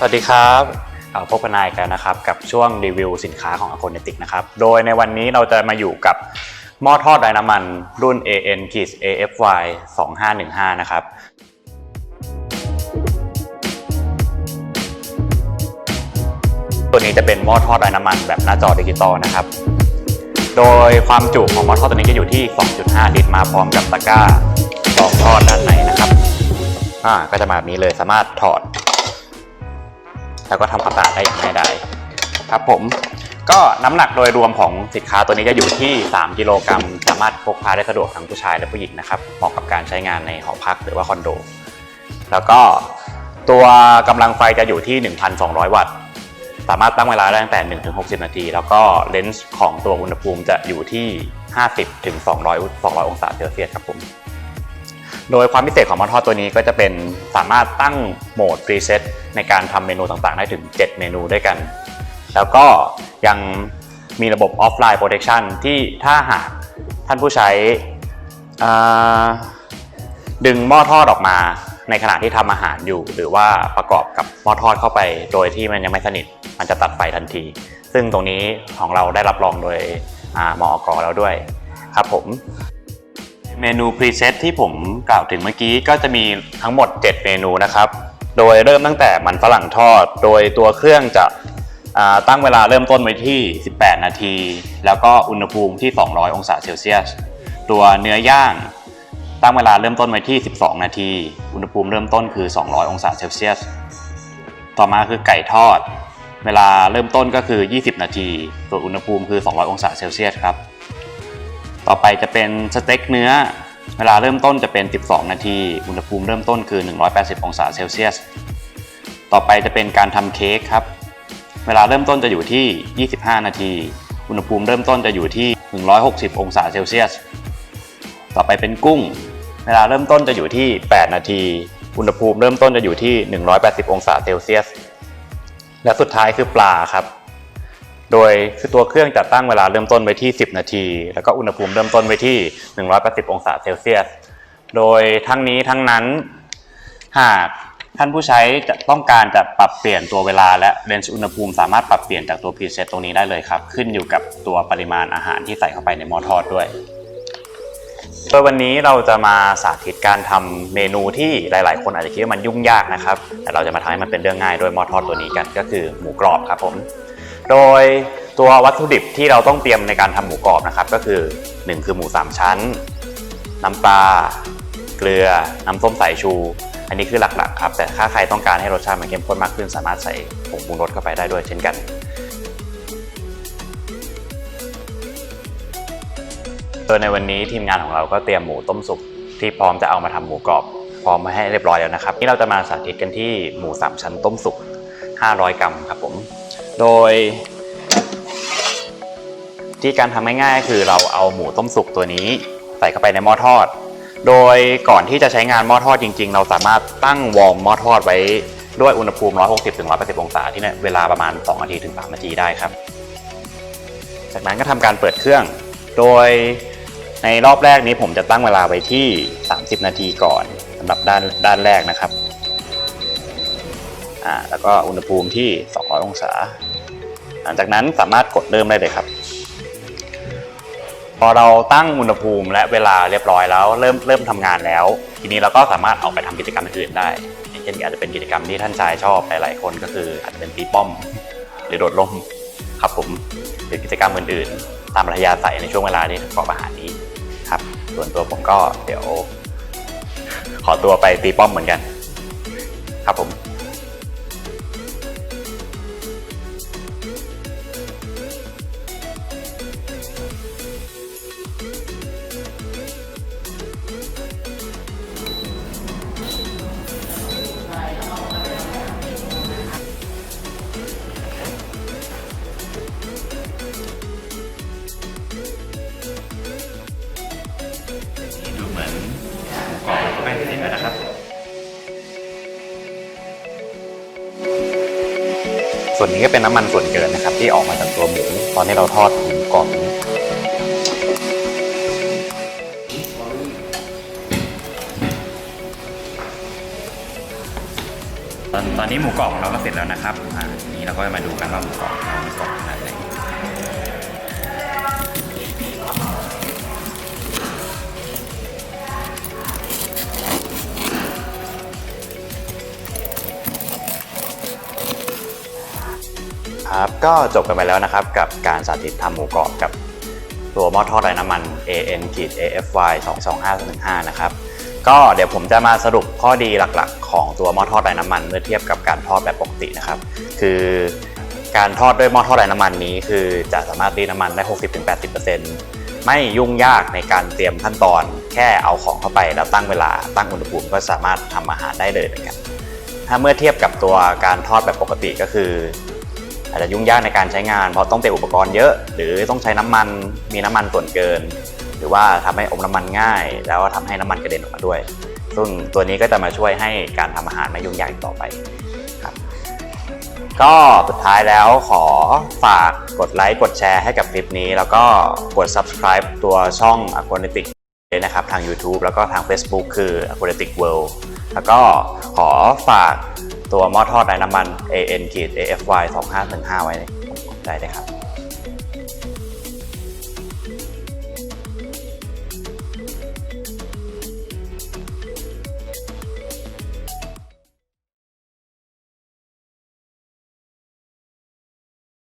สวัสดีครับพบกันนายกันนะครับกับช่วงรีวิวสินค้าของ a c o n e t i c นะครับ โดยในวันนี้เราจะมาอยู่กับหม้อทอดไร้น้ำมันรุ่น AN AFY 2515 นะครับตัวนี้จะเป็นหม้อทอดไร้น้ำมันแบบหน้าจอดิจิตอลนะครับ โดยความจุของหม้อทอดตัวนี้จะอยู่ที่ 2.5 ลิตรมาพร้อมกับตะกร้ารองทอดด้านในนะครับ อ่าก็จะมาแบบนี้เลยสามารถถอด แล้วก็ทำความสะอาดได้อย่างง่ายดายครับผมก็น้ำหนักโดยรวมของสินค้าตัวนี้จะอยู่ที่ 3 กิโลกรัม สามารถพกพาได้สะดวกทั้งผู้ชายและผู้หญิงนะครับเหมาะกับการใช้งานในหอพักหรือว่าคอนโด แล้วก็ตัวกำลังไฟจะอยู่ที่ 1,200 วัตต์ สามารถตั้งเวลาได้ตั้งแต่1ถึง60 นาที แล้วก็เลนส์ของตัวอุณหภูมิจะอยู่ที่ 50ถึง200 200 องศาเซลเซียสครับผม โดยความพิเศษของมอทอตัวนี้ก็จะเป็นสามารถตั้งโหมด preset ในการทำเมนูต่างๆ ได้ถึง 7 เมนูด้วยกัน แล้วก็ยังมีระบบ offline protection ที่ถ้าหากท่านผู้ใช้ดึงหม้อทอดออกมาในขณะที่ทำอาหารอยู่ หรือว่าประกอบกับหม้อทอดเข้าไป โดยที่มันยังไม่สนิทมันจะตัดไฟทันที ซึ่งตรงนี้ของเราได้รับรองโดยอมอกแล้วด้วยครับผม เมนูพรีเซตที่ผมกล่าวถึงเมื่อกี้ก็จะมีทั้งหมด 7 เมนูนะครับ โดยเริ่มตั้งแต่มันฝรั่งทอด โดยตัวเครื่องจะตั้งเวลาเริ่มต้นไว้ที่ 18 นาที แล้วก็อุณหภูมิที่ 200 องศาเซลเซียส ตัวเนื้อย่างตั้งเวลาเริ่มต้นไว้ที่ 12 นาที อุณหภูมิเริ่มต้นคือ 200 องศาเซลเซียส ต่อมาคือไก่ทอด เวลาเริ่มต้นก็คือ 20 นาที ส่วนอุณหภูมิคือ 200 องศาเซลเซียสครับ ต่อไปจะเป็นสเต็กเนื้อ เวลาเริ่มต้นจะเป็น 12 นาที อุณหภูมิเริ่มต้นคือ 180 องศาเซลเซียส ต่อไปจะเป็นการทำเค้กครับ เวลาเริ่มต้นจะอยู่ที่ 25 นาที อุณหภูมิเริ่มต้นจะอยู่ที่ 160 องศาเซลเซียส ต่อไปเป็นกุ้ง เวลาเริ่มต้นจะอยู่ที่ 8 นาที อุณหภูมิเริ่มต้นจะอยู่ที่ 180 องศาเซลเซียส และสุดท้ายคือปลาครับ โดยคือตัวเครื่องจะตั้งเวลาเริ่มต้นไว้ที่ 10 นาที แล้วก็อุณหภูมิเริ่มต้นไว้ที่ 180 องศาเซลเซียส โดยทั้งนี้ทั้งนั้น หากท่านผู้ใช้จะต้องการจะปรับเปลี่ยนตัวเวลาและเรนจ์อุณหภูมิสามารถปรับเปลี่ยนจากตัวพรีเซตตรงนี้ได้เลยครับ ขึ้นอยู่กับตัวปริมาณอาหารที่ใส่เข้าไปในหม้อทอดด้วยโดยวันนี้เราจะมาสาธิตการทำเมนูที่หลาย ๆ คนอาจจะคิดว่ามันยุ่งยากนะครับ แต่เราจะมาทำให้มันเป็นเรื่องง่ายด้วยหม้อทอดตัวนี้กันก็คือหมูกรอบครับผม โดยตัววัตถุดิบที่เราต้องเตรียมในการทำหมูกรอบนะครับ ก็คือ 1 คือหมู 3 ชั้น น้ำปลาเกลือ น้ำส้มสายชู อันนี้คือหลักๆครับ แต่ถ้าใครต้องการให้รสชาติมันเข้มข้นมากขึ้น สามารถใส่ผงปรุงรสเข้าไปได้ด้วยเช่นกันโดยในวันนี้ทีมงานของเราก็เตรียมหมูต้มสุกที่พร้อมจะเอามาทำหมูกรอบ พร้อมมาให้เรียบร้อยแล้วนะครับนี่เราจะมาสาธิตกันที่หมูสามชั้นต้มสุก500 กรัมครับผม โดย ที่การทำง่ายๆคือเราเอาหมูต้มสุกตัวนี้ ใส่เข้าไปในหม้อทอด โดยก่อนที่จะใช้งานหม้อทอดจริง ๆ เราสามารถตั้งวอร์มหม้อทอดไว้ด้วยอุณหภูมิ 160-180 องศาที่เนี่ยเวลาประมาณ 2 นาทีถึง 3 นาทีได้ครับ จากนั้นก็ทำการเปิดเครื่อง โดยในรอบแรกนี้ผมจะตั้งเวลาไว้ที่ 30 นาทีก่อนสำหรับด้านด้านแรกนะครับ อ่าแล้วก็อุณหภูมิที่ 200 องศา หลังจากนั้นสามารถกดเริ่มได้เลยครับ พอเราตั้งอุณหภูมิและเวลาเรียบร้อยแล้ว เริ่มเริ่มทำงานแล้ว ทีนี้เราก็สามารถออกไปทำกิจกรรมอื่นได้อย่างเช่นอาจจะเป็นกิจกรรมที่ท่านชายชอบหลายๆคนก็คืออาจจะเป็นตีป้อม หรือโดดร่มครับผมหรือกิจกรรมอื่นๆ ตามอัธยาศัยในช่วงเวลาที่ประกอบอาหารนี้ครับ ส่วนตัวผมก็เดี๋ยว ขอตัวไปตีป้อมเหมือนกัน ครับผม ส่วนนี้ก็เป็นน้ำมันส่วนเกินนะครับ ที่ออกมาจากตัวหมูตอนที่เราทอดหมูกรอบนี้ตอนตอนนี้หมูกรอบของเราก็เสร็จแล้วนะครับอ่านี้เราก็จะมาดูกันว่าหมูกรอบของเรามีกรอบ ครับก็จบกันไปแล้วนะครับ กับการสาธิตทำหมูกรอบกับตัวหม้อทอดไร้น้ำมัน AN AFY 22515นะครับก็เดี๋ยวผมจะมาสรุปข้อดีหลักๆ ของตัวหม้อทอดไร้น้ำมัน เมื่อเทียบกับการทอดแบบปกตินะครับ คือการทอดด้วยหม้อทอดไร้น้ำมันนี้ คือจะสามารถรีดน้ำมันได้ 60-80%ไม่ยุ่งยากในการเตรียมขั้นตอน แค่เอาของเข้าไปแล้วตั้งเวลาตั้งอุณหภูมิก็สามารถทำอาหารได้เลยเหมือนกันถ้าเมื่อเทียบกับตัวการทอดแบบปกติก็คือ อาจจะยุ่งยากในการใช้งาน เพราะต้องเตรียมอุปกรณ์เยอะ หรือต้องใช้น้ำมันมีน้ำมันส่วนเกิน หรือว่าทำให้อมน้ำมันง่าย แล้วทำให้น้ำมันกระเด็นออกมาด้วย ซึ่งตัวนี้ก็จะมาช่วยให้การทำอาหารไม่ยุ่งยากต่อไปครับก็สุดท้ายแล้วขอฝากกดไลค์กดแชร์ให้กับคลิปนี้ แล้วก็กด subscribe ตัวช่อง a q u a n t i c เลยนะครับทาง YouTube แล้วก็ทาง Facebook คือ a q u a n t i c World แล้วก็ขอฝาก ตัวหม้อทอดไร้น้ำมัน AN AFY 2515ไว้ได้เลยครับ